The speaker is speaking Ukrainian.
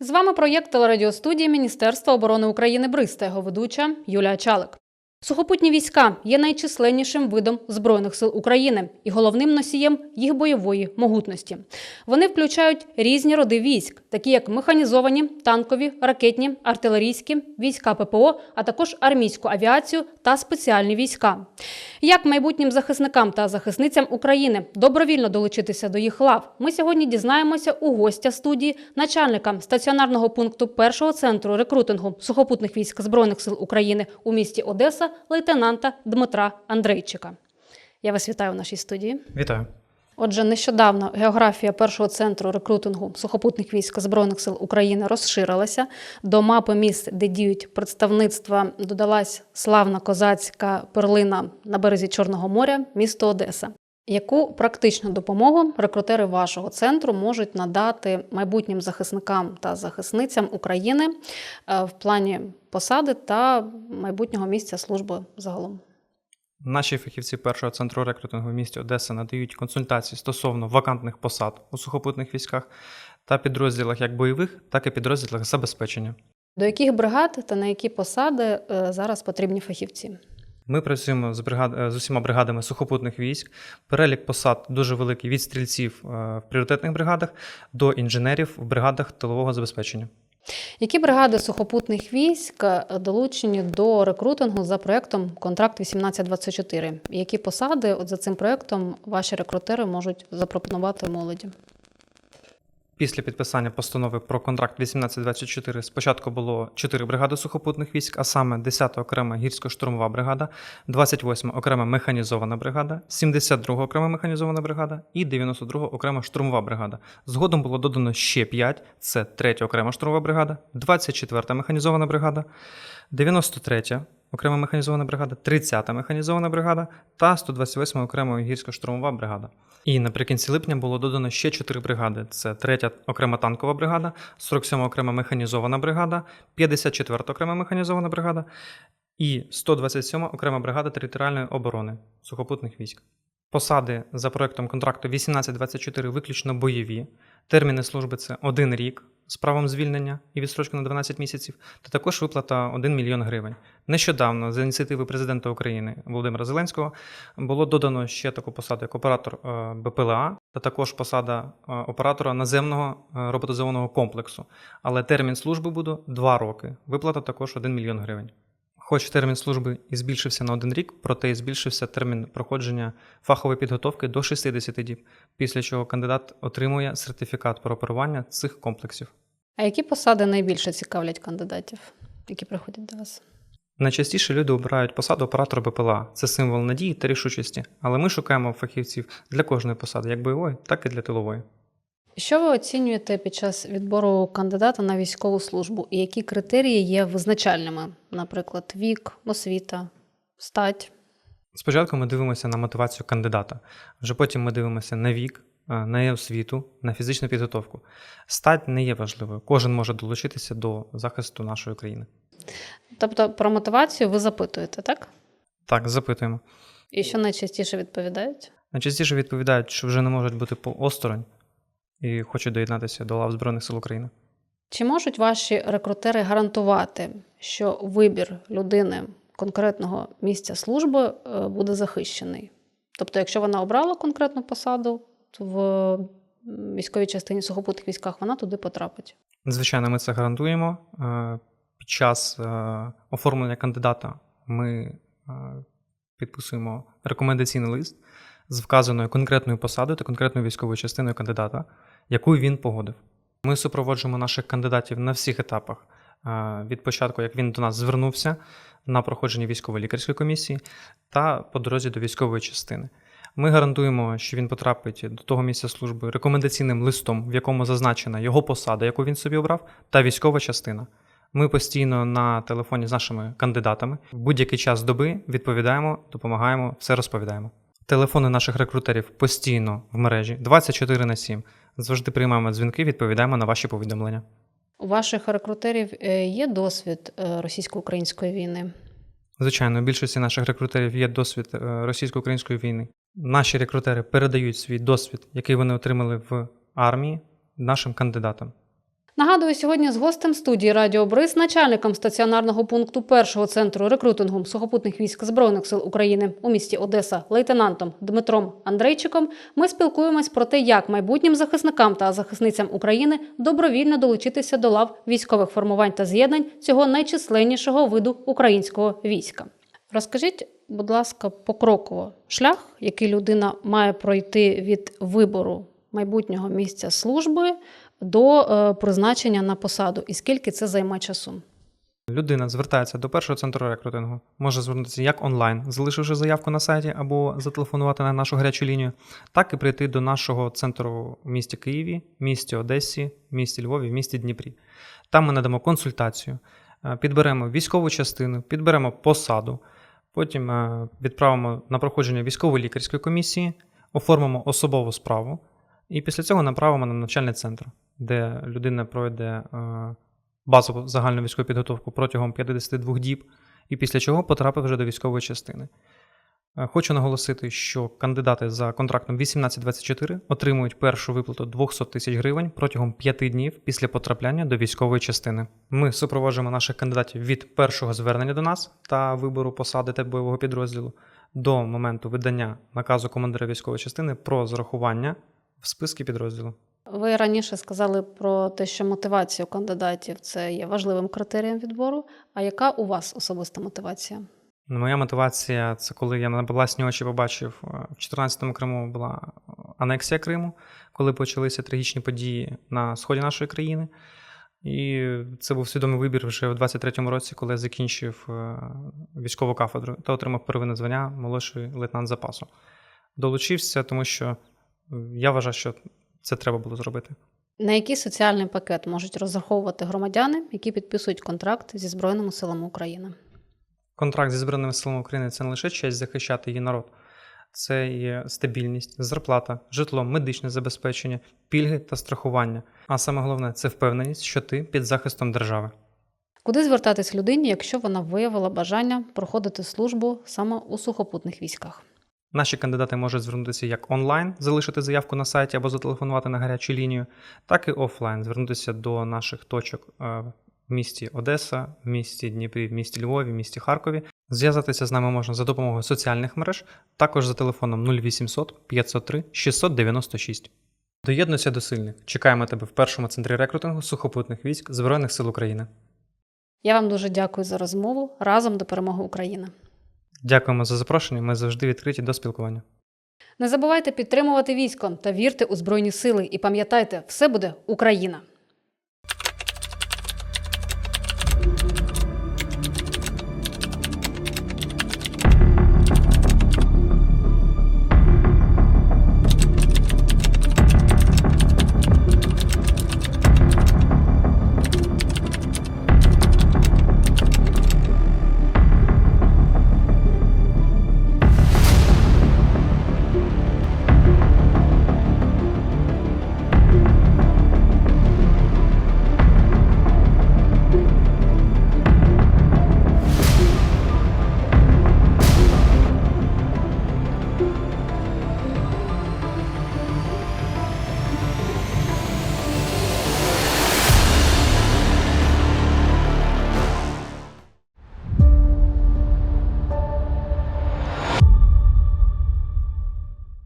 З вами проєкт телерадіостудії Міністерства оборони України Бристего ведуча Юлія Чалик. Сухопутні війська є найчисленнішим видом збройних сил України і головним носієм їх бойової могутності. Вони включають різні роди військ, такі як механізовані, танкові, ракетні, артилерійські, війська ППО, а також армійську авіацію та спеціальні війська. Як майбутнім захисникам та захисницям України добровільно долучитися до їх лав, ми сьогодні дізнаємося у гостя студії, начальника стаціонарного пункту першого центру рекрутингу сухопутних військ збройних сил України у місті Одеса, лейтенанта Дмитра Андрейчика. Я вас вітаю в нашій студії. Вітаю. Отже, нещодавно географія першого центру рекрутингу сухопутних військ збройних сил України розширилася. До мапи місць, де діють представництва, додалась славна козацька перлина на березі Чорного моря, місто Одеса. Яку практичну допомогу рекрутери вашого центру можуть надати майбутнім захисникам та захисницям України е, в плані посади та майбутнього місця служби загалом? Наші фахівці першого центру рекрутингу в місті Одеса надають консультації стосовно вакантних посад у сухопутних військах та підрозділах як бойових, так і підрозділах забезпечення. До яких бригад та на які посади е, зараз потрібні фахівці? Ми працюємо з, бригад... е, з усіма бригадами сухопутних військ. Перелік посад дуже великий від стрільців е, в пріоритетних бригадах до інженерів в бригадах тилового забезпечення. Які бригади сухопутних військ е, долучені до рекрутингу за проектом Контракт 1824? І Які посади от за цим проектом ваші рекрутери можуть запропонувати молоді? Після підписання постанови про контракт 1824 спочатку було 4 бригади сухопутних військ, а саме 10-та окрема гірсько-штурмова бригада, 28-ма окрема механізована бригада, 72-га окрема механізована бригада і 92-га окрема штурмова бригада. Згодом було додано ще 5 – це 3-я окрема штурмова бригада, 24-та механізована бригада, 93-я окрема механізована бригада, 30-та механізована бригада та 128-ма окрема гірсько-штурмова бригада. І наприкінці липня було додано ще 4 бригади: це 3-я окрема танкова бригада, 47-ма окрема механізована бригада, 54-та окрема механізована бригада і 127-ма окрема бригада територіальної оборони сухопутних військ. Посади за проектом контракту 1824 виключно бойові. Терміни служби це 1 рік з правом звільнення і відстрочку на 12 місяців, та також виплата 1 мільйон гривень. Нещодавно, за ініціативи президента України Володимира Зеленського, було додано ще таку посаду, як оператор е, БПЛА, та також посада е, оператора наземного е, роботизованого комплексу. Але термін служби буде 2 роки. Виплата також 1 мільйон гривень. Хоч термін служби і збільшився на один рік, проте і збільшився термін проходження фахової підготовки до 60 діб, після чого кандидат отримує сертифікат про оперування цих комплексів. А які посади найбільше цікавлять кандидатів, які приходять до вас? Найчастіше люди обирають посаду оператора БПЛА. Це символ надії та рішучості, але ми шукаємо фахівців для кожної посади, як бойової, так і для тилової. Що ви оцінюєте під час відбору кандидата на військову службу? І які критерії є визначальними? Наприклад, вік, освіта, стать? Спочатку ми дивимося на мотивацію кандидата, вже потім ми дивимося на вік, е, на освіту, на фізичну підготовку. Стать не є важливою. Кожен може долучитися до захисту нашої країни. Тобто про мотивацію ви запитуєте, так? Так, запитуємо. І що найчастіше відповідають? Найчастіше відповідають, що вже не можуть бути осторонь і хочуть доєднатися до лав Збройних сил України. Чи можуть ваші рекрутери гарантувати, що вибір людини конкретного місця служби е, буде захищений? Тобто, якщо вона обрала конкретну посаду в військовій частині сухопутних військах, вона туди потрапить. Звичайно, ми це гарантуємо. Е, Під час е, оформлення кандидата ми е, підписуємо рекомендаційний лист з вказаною конкретною посадою та конкретною військовою частиною кандидата, яку він погодив. Ми супроводжуємо наших кандидатів на всіх етапах від початку, як він до нас звернувся на проходження військової лікарської комісії та по дорозі до військової частини. Ми гарантуємо, що він потрапить до того місця служби рекомендаційним листом, в якому зазначена його посада, яку він собі обрав, та військова частина. Ми постійно на телефоні з нашими кандидатами в будь-який час доби відповідаємо, допомагаємо, все розповідаємо. Телефони наших рекрутерів постійно в мережі 24 на 7. Завжди приймаємо дзвінки, відповідаємо на ваші повідомлення. У ваших рекрутерів е, є досвід е, російсько-української війни? Звичайно, у більшості наших рекрутерів є досвід е, російсько-української війни. Наші рекрутери передають свій досвід, який вони отримали в армії, нашим кандидатам. Нагадую, сьогодні з гостем студії Радіо Бриз, начальником стаціонарного пункту першого центру рекрутингу сухопутних військ Збройних сил України у місті Одеса лейтенантом Дмитром Андрейчиком, ми спілкуємось про те, як майбутнім захисникам та захисницям України добровільно долучитися до лав військових формувань та з'єднань цього найчисленнішого виду українського війська. Розкажіть, будь ласка, покроково шлях, який людина має пройти від вибору майбутнього місця служби до е, призначення на посаду, і скільки це займе часу? Людина звертається до першого центру рекрутингу. Може звернутися як онлайн, залишивши заявку на сайті або зателефонувати на нашу гарячу лінію, так і прийти до нашого центру в місті Києві, місті Одесі, місті Львові, місті Дніпрі. Там ми надамо консультацію, е, підберемо військову частину, підберемо посаду, потім е, відправимо на проходження військової лікарської комісії, оформимо особову справу, і після цього направимо на навчальний центр, де людина пройде. е, базову загальну військову підготовку протягом 52 діб, і після чого потрапив вже до військової частини. Е, Хочу наголосити, що кандидати за контрактом 1824 отримують першу виплату 200 тисяч гривень протягом 5 днів після потрапляння до військової частини. Ми супроводжуємо наших кандидатів від першого звернення до нас та вибору посади та бойового підрозділу до моменту видання наказу командира військової частини про зарахування в списки підрозділу. Ви раніше сказали про те, що мотивація у кандидатів це є важливим критерієм відбору. А яка у вас особиста мотивація? Моя мотивація це коли я на власні очі побачив, е, в 14-му Криму була анексія Криму, коли почалися трагічні події на сході нашої країни. І це був свідомий вибір вже в 23-му році, коли я закінчив е, військову кафедру та отримав первинне звання молодший лейтенант запасу. Долучився, тому що я вважаю, що це треба було зробити. На який соціальний пакет можуть розраховувати громадяни, які підписують контракт зі Збройними силами України? Контракт зі Збройними силами України це не лише честь захищати її народ, це є стабільність, зарплата, житло, медичне забезпечення, пільги та страхування. А саме головне це впевненість, що ти під захистом держави. Куди звертатись людині, якщо вона виявила бажання проходити службу саме у сухопутних військах? Наші кандидати можуть звернутися як онлайн, залишити заявку на сайті або зателефонувати на гарячу лінію, так і офлайн, звернутися до наших точок е, в місті Одеса, в місті Дніпрі, в місті Львові, в місті Харкові. Зв'язатися з нами можна за допомогою соціальних мереж, також за телефоном 0800 503 696. Доєднуйся до сильних. Чекаємо тебе в першому центрі рекрутингу сухопутних військ Збройних сил України. Я вам дуже дякую за розмову. Разом до перемоги України. Дякуємо за запрошення. Ми завжди відкриті до спілкування. Не забувайте підтримувати військо та вірте у Збройні сили. І пам'ятайте, все буде Україна!